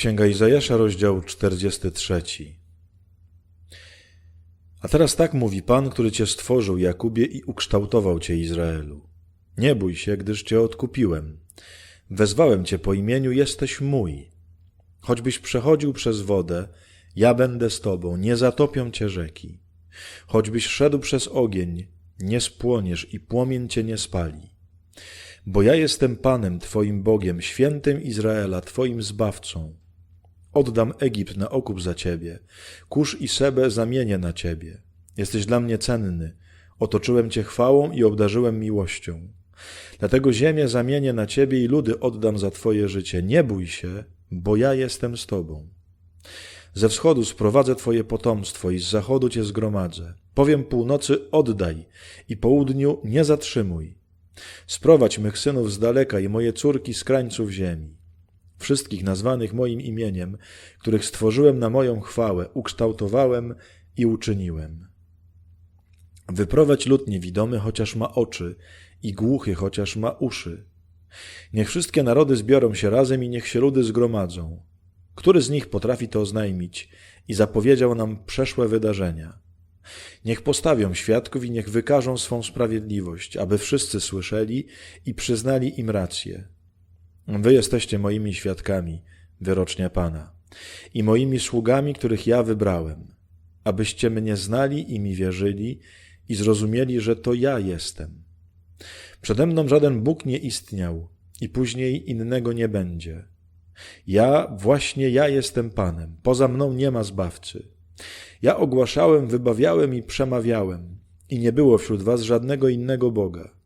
Księga Izajasza, rozdział 43. A teraz tak mówi Pan, który cię stworzył, Jakubie, i ukształtował cię, Izraelu. Nie bój się, gdyż cię odkupiłem. Wezwałem cię po imieniu, jesteś mój. Choćbyś przechodził przez wodę, ja będę z tobą, nie zatopią cię rzeki. Choćbyś szedł przez ogień, nie spłoniesz i płomień cię nie spali. Bo ja jestem Panem Twoim Bogiem, świętym Izraela, Twoim Zbawcą. Oddam Egipt na okup za Ciebie, Kusz i Sebę zamienię na Ciebie. Jesteś dla mnie cenny, otoczyłem Cię chwałą i obdarzyłem miłością. Dlatego ziemię zamienię na Ciebie i ludy oddam za Twoje życie. Nie bój się, bo ja jestem z Tobą. Ze wschodu sprowadzę Twoje potomstwo i z zachodu Cię zgromadzę. Powiem północy oddaj i południu nie zatrzymuj. Sprowadź mych synów z daleka i moje córki z krańców ziemi. Wszystkich nazwanych moim imieniem, których stworzyłem na moją chwałę, ukształtowałem i uczyniłem. Wyprowadź lud niewidomy, chociaż ma oczy, i głuchy, chociaż ma uszy. Niech wszystkie narody zbiorą się razem i niech się ludy zgromadzą. Który z nich potrafi to oznajmić i zapowiedział nam przeszłe wydarzenia? Niech postawią świadków i niech wykażą swą sprawiedliwość, aby wszyscy słyszeli i przyznali im rację. Wy jesteście moimi świadkami, wyrocznia Pana, i moimi sługami, których ja wybrałem, abyście mnie znali i mi wierzyli i zrozumieli, że to ja jestem. Przede mną żaden Bóg nie istniał i później innego nie będzie. Ja, właśnie ja jestem Panem, poza mną nie ma zbawcy. Ja ogłaszałem, wybawiałem i przemawiałem, i nie było wśród was żadnego innego Boga.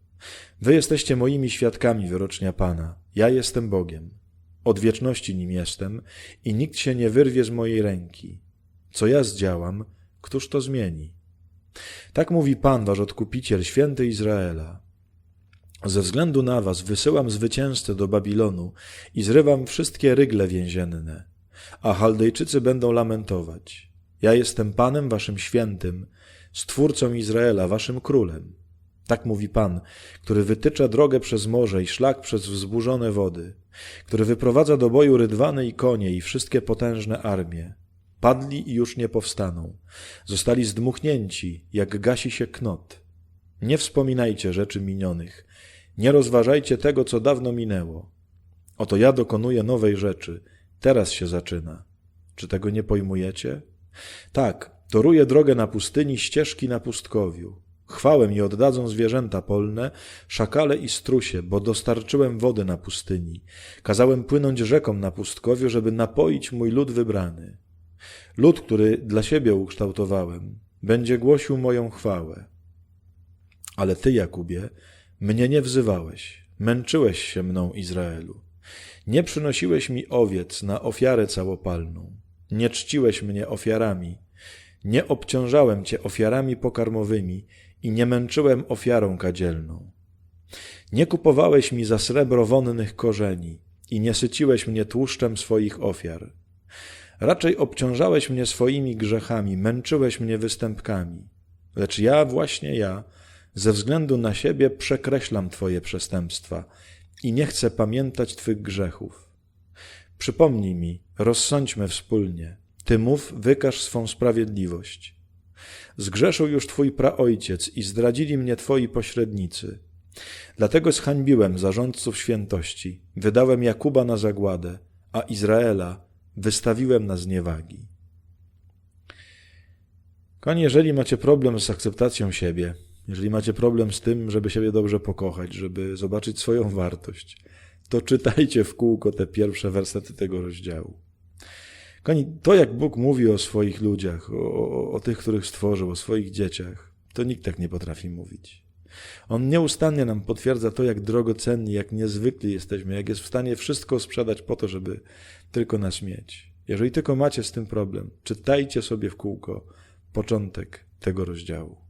Wy jesteście moimi świadkami, wyrocznia Pana. Ja jestem Bogiem. Od wieczności nim jestem i nikt się nie wyrwie z mojej ręki. Co ja zdziałam, któż to zmieni? Tak mówi Pan, wasz odkupiciel, święty Izraela. Ze względu na was wysyłam zwycięzcę do Babilonu i zrywam wszystkie rygle więzienne, a Chaldejczycy będą lamentować. Ja jestem Panem waszym świętym, Stwórcą Izraela, waszym królem. Tak mówi Pan, który wytycza drogę przez morze i szlak przez wzburzone wody, który wyprowadza do boju rydwany i konie i wszystkie potężne armie. Padli i już nie powstaną. Zostali zdmuchnięci, jak gasi się knot. Nie wspominajcie rzeczy minionych. Nie rozważajcie tego, co dawno minęło. Oto ja dokonuję nowej rzeczy. Teraz się zaczyna. Czy tego nie pojmujecie? Tak, toruję drogę na pustyni, ścieżki na pustkowiu. Chwałę mi oddadzą zwierzęta polne, szakale i strusie, bo dostarczyłem wody na pustyni. Kazałem płynąć rzeką na pustkowiu, żeby napoić mój lud wybrany. Lud, który dla siebie ukształtowałem, będzie głosił moją chwałę. Ale ty, Jakubie, mnie nie wzywałeś, męczyłeś się mną, Izraelu. Nie przynosiłeś mi owiec na ofiarę całopalną. Nie czciłeś mnie ofiarami. Nie obciążałem cię ofiarami pokarmowymi i nie męczyłem ofiarą kadzielną. Nie kupowałeś mi za srebro wonnych korzeni i nie syciłeś mnie tłuszczem swoich ofiar. Raczej obciążałeś mnie swoimi grzechami, męczyłeś mnie występkami. Lecz ja, właśnie ja, ze względu na siebie przekreślam Twoje przestępstwa i nie chcę pamiętać Twych grzechów. Przypomnij mi, rozsądźmy wspólnie. Ty mów, wykaż swą sprawiedliwość. Zgrzeszył już Twój praojciec i zdradzili mnie Twoi pośrednicy. Dlatego zhańbiłem zarządców świętości, wydałem Jakuba na zagładę, a Izraela wystawiłem na zniewagi. Konie, jeżeli macie problem z akceptacją siebie, jeżeli macie problem z tym, żeby siebie dobrze pokochać, żeby zobaczyć swoją wartość, to czytajcie w kółko te pierwsze wersety tego rozdziału. Kochani, to jak Bóg mówi o swoich ludziach, o, o, o tych, których stworzył, o swoich dzieciach, to nikt tak nie potrafi mówić. On nieustannie nam potwierdza to, jak drogocenni, jak niezwykli jesteśmy, jak jest w stanie wszystko sprzedać po to, żeby tylko nas mieć. Jeżeli tylko macie z tym problem, czytajcie sobie w kółko początek tego rozdziału.